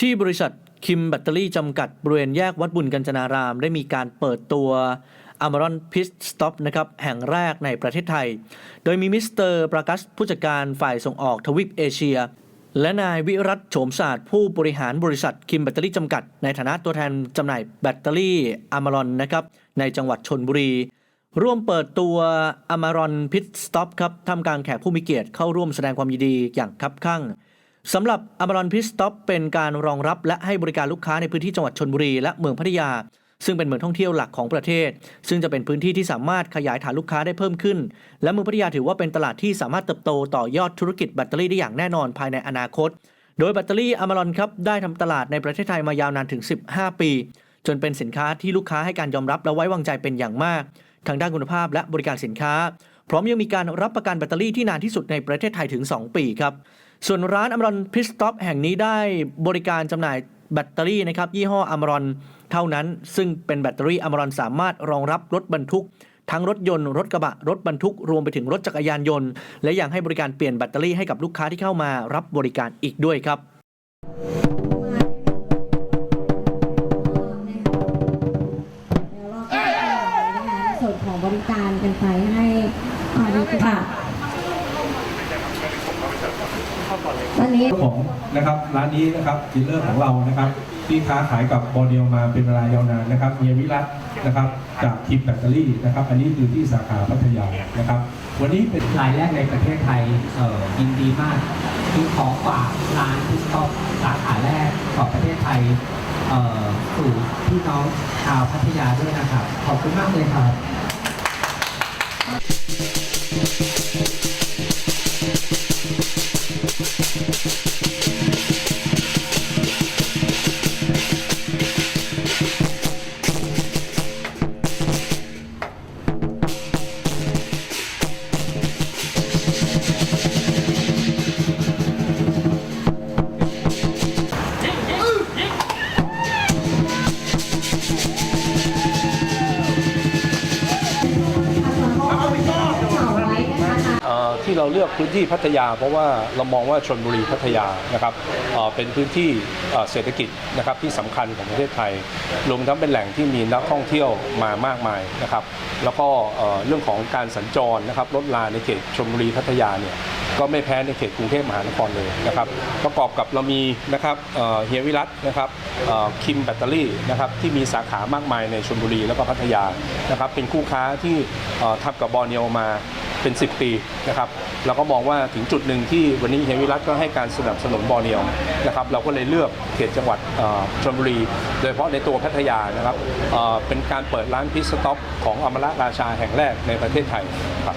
ที่บริษัทคิมแบตเตอรี่จำกัดบริเวณแยกวัดบุญกัญจนาราม ได้มีการเปิดตัว a m a r o n Pit Stop นะครับแห่งแรกในประเทศไทย โดยมีมิสเตอร์ประกัสผู้จัดการฝ่ายส่งออกทวีปเอเชีย และนายวิรัตโฉมศาสตร์ผู้บริหารบริษัทคิมแบตเตอรี่จำกัด ในฐานะตัวแทนจำหน่ายแบตเตอรี่อ m a r o n นะครับในจังหวัดชนบุรี ร่วมเปิดตัว a m a r o n Pit Stop ครับทำกลางแขกผู้มีเกียรติเข้าร่วมแสดงความยินดีอย่างคับคั่ง สำหรับ a m a r o n Pit Stop เป็นการรองรับและให้บริการลูกค้าในพื้นที่จังหวัดชนบุรีและเมืองพัทยา ซึ่งเป็นเมืองท่องเที่ยวหลักของประเทศ ซึ่งจะเป็นพื้นที่ที่สามารถขยายฐานลูกค้าได้เพิ่มขึ้น และเมืองพัทยาถือว่าเป็นตลาดที่สามารถเติบโตต่อยอดธุรกิจแบตเตอรี่ได้อย่างแน่นอนภายในอนาคต โดยแบตเตอรี่อ m a r o n ครับได้ทำตลาดในประเทศไทยมายาวนานถึง 15 ปี จนเป็นสินค้าที่ลูกค้าให้การยอมรับและไว้วางใจเป็นอย่างมาก ทางด้านคุณภาพและบริการสินค้า พร้อมยังมีการรับประกันแบตเตอรี่ที่นานที่สุดในประเทศไทยถึง 2 ปีครับ ส่วนร้านอมรอนพิสต็อปแห่งนี้ได้บริการจำหน่ายแบตเตอรี่นะครับยี่ห้ออมรอนเท่านั้น ซึ่งเป็นแบตเตอรี่อมรอนสามารถรองรับรถบรรทุก ทั้งรถยนต์ รถกระบะ รถบรรทุก รวมไปถึงรถจักรยานยนต์ และยังให้บริการเปลี่ยนแบตเตอรี่ให้กับลูกค้าที่เข้ามารับบริการอีกด้วยครับ การกันไปให้อ่าดูค่ะวันนี้เจ้าของนะครับร้านนี้นะครับดีลเลอร์ของเรานะครับที่ค้าขายกับบอเดียมาเป็นเวลายาวนานนะครับเฮียวิรัตนะครับจากทีมแบตเตอรี่นะครับ อันนี้คือที่สาขาพัทยานะครับ วันนี้เป็นรายแรกในประเทศไทยเอ่อยินดีมากที่ขอฝากร้านพิสตอปสาขาแรกของประเทศไทยเอ่อสู่พี่น้องชาวพัทยาด้วยนะครับ ขอบคุณมากเลยครับ you ที่เราเลือกพื้นที่พัทยา เพราะว่าเรามองว่าชนบุรีพัทยานะครับเป็นพื้นที่เศรษฐกิจนะครับที่สำคัญของประเทศไทยรวมทั้งเป็นแหล่งที่มีนักท่องเที่ยวมามากมายนะครับ แล้วก็เรื่องของการสัญจรนะครับรถลาในเขตชนบุรีพัทยาเนี่ยก็ไม่แพ้ในเขตกรุงเทพมหานครเลยนะครับ ประกอบกับเรามีนะครับเฮียวิรัตนะครับคิมแบตเตอรี่นะครับที่มีสาขามากมายในชลบุรีแล้วก็พัทยานะครับเป็นคู่ค้าที่เอ่อทำกับบอร์เนียวมา เป็น 10 ปีนะครับเราก็มองว่าถึงจุดหนึ่งที่วันนี้เฮียวิรัตก็ให้การสนับสนุนบอร์เนียวนะครับเราก็เลยเลือกเขตจังหวัดชลบุรี โดยเฉพาะในตัวพัทยานะครับเเป็นการเปิดร้านพิซสต็อปของอมรราชาแห่งแรกในประเทศไทยครับ